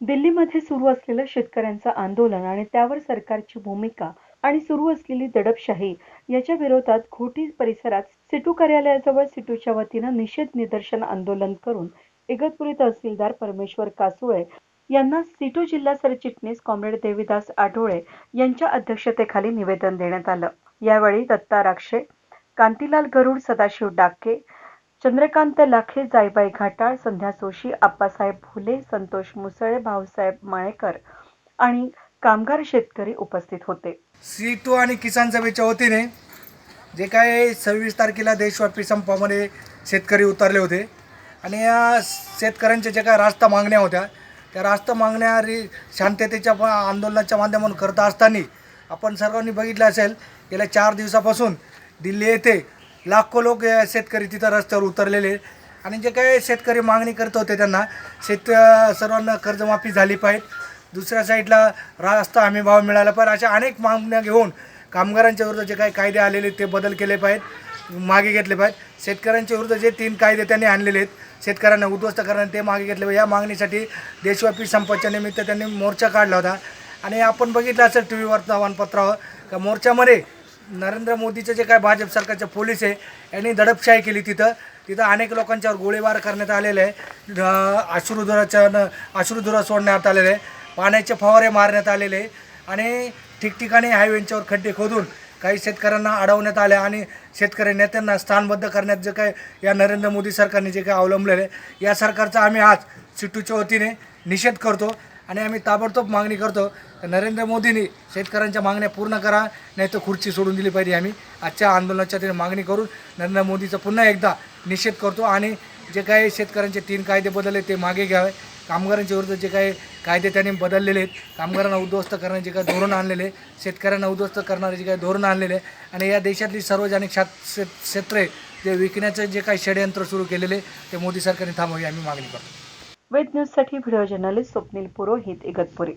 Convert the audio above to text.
दिल्लीमध्ये सुरू असलेलं शेतकऱ्यांचं आंदोलन आणि त्यावर सरकारची भूमिका आणि सुरू असलेली दडपशाही याच्या विरोधात घोटी परिसरात सिटू कार्यालयाजवळ सिटूच्या वतीनं निषेध निदर्शन आंदोलन करून इगतपुरी तहसीलदार परमेश्वर कासुळे यांना सिटू जिल्हा सरचिटणीस कॉम्रेड देवीदास आढोळे यांच्या अध्यक्षतेखाली निवेदन देण्यात आलं. यावेळी दत्ता राक्षे कांतीलाल गरुड सदाशिव डाके चंद्रकांत लाखे जाईबाई घाटाळ संध्या जोशी आप्पासाहेब फुले संतोष मुसळे भाऊसाहेब माळेकर आणि कामगार शेतकरी उपस्थित होते. सी टू आणि किसान सभेच्या वतीने जे काय सव्वीस तारखेला देशव्यापी संपामध्ये शेतकरी उतरले होते आणि या शेतकऱ्यांच्या ज्या काय रास्ता मागण्या होत्या त्या रास्ता मागण्या रि शांततेच्या आंदोलनाच्या माध्यमातून करत असताना आपण सर्वांनी बघितलं असेल गेल्या चार दिवसापासून दिल्ली येथे लाखो लोक शेतकरी तिथं रस्त्यावर उतरलेले आणि जे काही शेतकरी मागणी करत होते त्यांना शेत सर्वांना कर्जमाफी झाली पाहिजे. दुसऱ्या साईडला रास्ता हमी भाव मिळाला पाहिजे. अशा अनेक मागण्या घेऊन कामगारांच्या विरुद्ध जे काही कायदे आलेले ते बदल केले पाहिजेत. मागे घेतले पाहिजेत. शेतकऱ्यांच्या विरुद्ध जे तीन कायदे त्यांनी आणलेले आहेत शेतकऱ्यांना उद्ध्वस्त करण्यात ते मागे घेतले पाहिजे. या मागणीसाठी देशव्यापी संपाच्या निमित्त त्यांनी मोर्चा काढला होता. आणि आपण बघितलं असेल टी व्हीवर वर्तमानपत्रावर का मोर्चामध्ये नरेंद्र मोदीचे जे काय भाजप सरकारचे पोलीस आहे यांनी दडपशाही केली तिथं. तिथं अनेक लोकांच्यावर गोळीबार करण्यात आलेले आहे. अश्रुधुराच्या न अश्रुधुरा सोडण्यात आलेले आहे. पाण्याचे फवारे मारण्यात आलेले आहे. आणि ठिकठिकाणी हायवेंच्यावर खड्डे खोदून काही शेतकऱ्यांना अडवण्यात आले आणि शेतकरी नेत्यांना स्थानबद्ध करण्यात जे काय या नरेंद्र मोदी सरकारने जे काय अवलंबलेलं आहे या सरकारचा आम्ही आज सिटूच्या वतीने निषेध करतो. आणि आम्ही ताबडतोब मागणी करतो तर नरेंद्र मोदींनी शेतकऱ्यांच्या मागण्या पूर्ण करा नाही तर खुर्ची सोडून दिली पाहिजे आम्ही. आजच्या आंदोलनाच्या तिने मागणी करून नरेंद्र मोदीचा पुन्हा एकदा निषेध करतो आणि जे काही शेतकऱ्यांचे तीन कायदे बदलले ते मागे घ्यावे. कामगारांच्या विरुद्ध जे काही कायदे त्यांनी बदललेले आहेत कामगारांना उद्ध्वस्त करण्याचे जे काही धोरण आणलेले आहे, शेतकऱ्यांना उद्ध्वस्त करणारे जे काही धोरण आणलेले आहे आणि या देशातली सार्वजनिक शात क्षेत्रे जे विकण्याचं जे काही षडयंत्र सुरू केलेले आहे, ते मोदी सरकारने थांबवावी आम्ही मागणी करतो. वेद न्यूजसाठी व्हिडिओ जर्नलिस्ट स्वप्नील पुरोहित इगतपुरी.